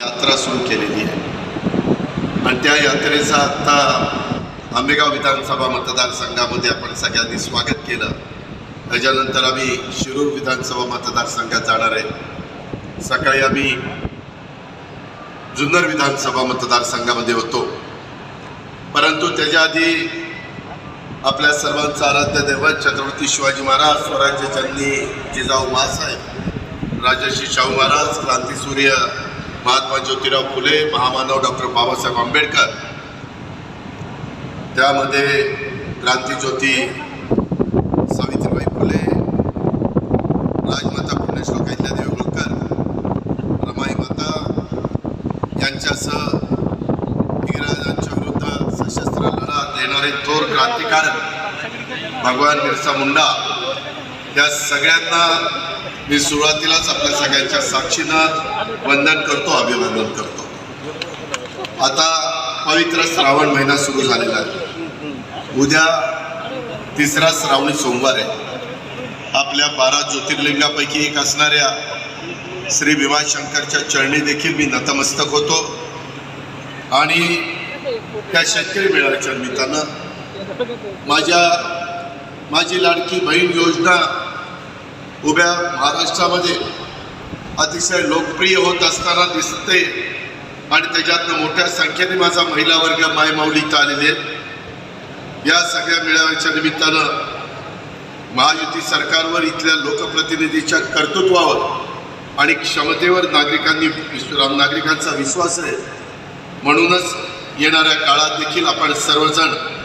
यात्रा सुरू केलेली आहे. आणि त्या यात्रेचा आत्ता आंबेगाव विधानसभा मतदारसंघामध्ये आपण सगळ्यांनी स्वागत केलं. त्याच्यानंतर आम्ही शिरूर विधानसभा मतदारसंघात जाणार आहे. सकाळी आम्ही जुन्नर विधानसभा मतदारसंघामध्ये होतो. परंतु त्याच्या आधी आपल्या सर्वांचा आराध्य दैवत छत्रपती शिवाजी महाराज स्वराज्य जननी जिजाऊ मासाहेब राजर्षी शाहू महाराज क्रांतीसूर्य महात्मा ज्योतिराव फुले महामानव डॉक्टर बाबासाहेब आंबेडकर. त्यामध्ये क्रांतीज्योती सावित्रीबाई फुले राजमाता पुण्यश्लोक अहिल्यादेवी होळकर रमाई माता यांच्यासह इंग्रजांच्या विरुद्ध सशस्त्र लढा देणारे थोर क्रांतिकारक भगवान बिरसा मुंडा. या सगळ्यांना मी सुरुवातीलाच आपल्या सगळ्यांच्या साक्षीनं वंदन करतो अभिवादन करतो. आता पवित्र श्रावण महिना सुरू झालेला आहे. उद्या तिसरा श्रावणी सोमवार आहे. आपल्या बारा ज्योतिर्लिंगापैकी एक असणाऱ्या श्री भीमाशंकरच्या चरणी देखील मी नतमस्तक होतो. आणि त्या शेतकरी मेळाव्याच्या निमित्तानं माझ्या माझी लाडकी बहीण योजना उभ्या महाराष्ट्रामध्ये अतिशय लोकप्रिय होत असताना दिसते आणि त्याच्यातनं मोठ्या संख्येने माझा महिला वर्ग मायमाऊली इथं आलेले आहेत या सगळ्या मेळाव्याच्या निमित्तानं महायुती सरकारवर इथल्या लोकप्रतिनिधीच्या कर्तृत्वावर आणि क्षमतेवर नागरिकांनी विश्व- नागरिकांचा विश्वास आहे. म्हणूनच येणाऱ्या काळात देखील आपण सर्वजण